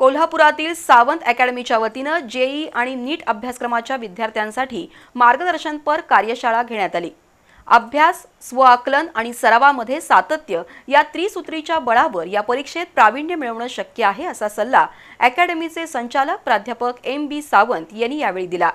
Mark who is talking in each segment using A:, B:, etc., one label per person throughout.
A: कोल्हापुरातील सावंत अकॅडमीच्या वतीनं जेई आणि नीट अभ्यासक्रमाच्या विद्यार्थ्यांसाठी मार्गदर्शनपर कार्यशाळा घेण्यात आली. अभ्यास स्वआकलन आणि सरावामध्ये सातत्य या त्रिसूत्रीच्या बळावर या परीक्षेत प्रावीण्य मिळवणं शक्य आहे असा सल्ला अकॅडमीचे संचालक प्राध्यापक एम बी सावंत यांनी यावेळी दिला.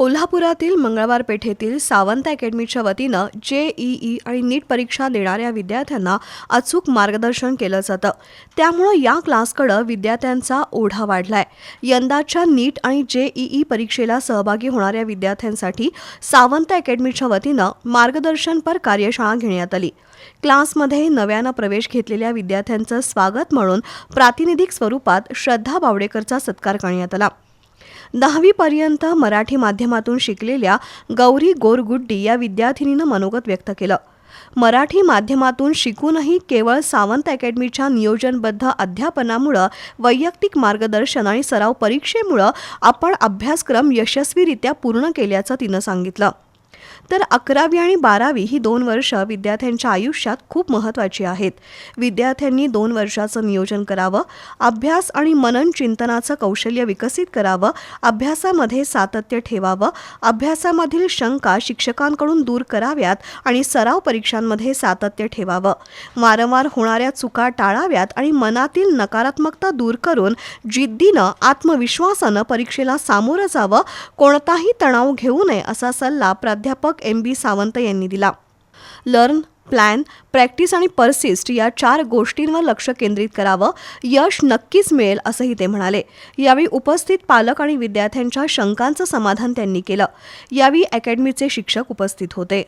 B: कोल्हापुरातील मंगळवार पेठेतील सावंत अकॅडमीच्या वतीनं जेईई आणि नीट परीक्षा देणाऱ्या विद्यार्थ्यांना अचूक मार्गदर्शन केलं जातं. त्यामुळं या क्लासकडं विद्यार्थ्यांचा ओढा वाढलाय. यंदाच्या नीट आणि जेईई परीक्षेला सहभागी होणाऱ्या विद्यार्थ्यांसाठी सावंत अकॅडमीच्या वतीनं मार्गदर्शनपर कार्यशाळा घेण्यात आली. क्लासमध्ये नव्यानं प्रवेश घेतलेल्या विद्यार्थ्यांचं स्वागत म्हणून प्रातिनिधिक स्वरूपात श्रद्धा बावडेकरचा सत्कार करण्यात आला. दहावीपर्यंत मराठी माध्यमातून शिकलेल्या गौरी गोरगुड्डी या विद्यार्थिनीनं मनोगत व्यक्त केलं. मराठी माध्यमातून शिकूनही केवळ सावंत अकॅडमीच्या नियोजनबद्ध अध्यापनामुळं वैयक्तिक मार्गदर्शन आणि सराव परीक्षेमुळं आपण अभ्यासक्रम यशस्वीरित्या पूर्ण केल्याचं तिनं सांगितलं. तर अकरावी आणि बारावी ही दोन वर्ष विद्यार्थ्यांच्या आयुष्यात खूप महत्त्वाची आहेत. विद्यार्थ्यांनी दोन वर्षाचं नियोजन करावं अभ्यास आणि मनन चिंतनाचं कौशल्य विकसित करावं अभ्यासामध्ये सातत्य ठेवावं अभ्यासामधील शंका शिक्षकांकडून दूर कराव्यात आणि सराव परीक्षांमध्ये सातत्य ठेवावं. वारंवार होणाऱ्या चुका टाळाव्यात आणि मनातील नकारात्मकता दूर करून जिद्दीनं आत्मविश्वासानं परीक्षेला सामोरं जावं कोणताही तणाव घेऊ नये असा सल्ला प्राध्यापक एम बी सावंत यांनी दिला. लर्न प्लॅन प्रॅक्टिस आणि परसिस्ट या चार गोष्टींवर लक्ष केंद्रित करावं यश नक्कीच मिळेल असंही ते म्हणाले. यावेळी उपस्थित पालक आणि विद्यार्थ्यांच्या शंकांचं समाधान त्यांनी केलं. यावेळी अकॅडमीचे शिक्षक उपस्थित होते.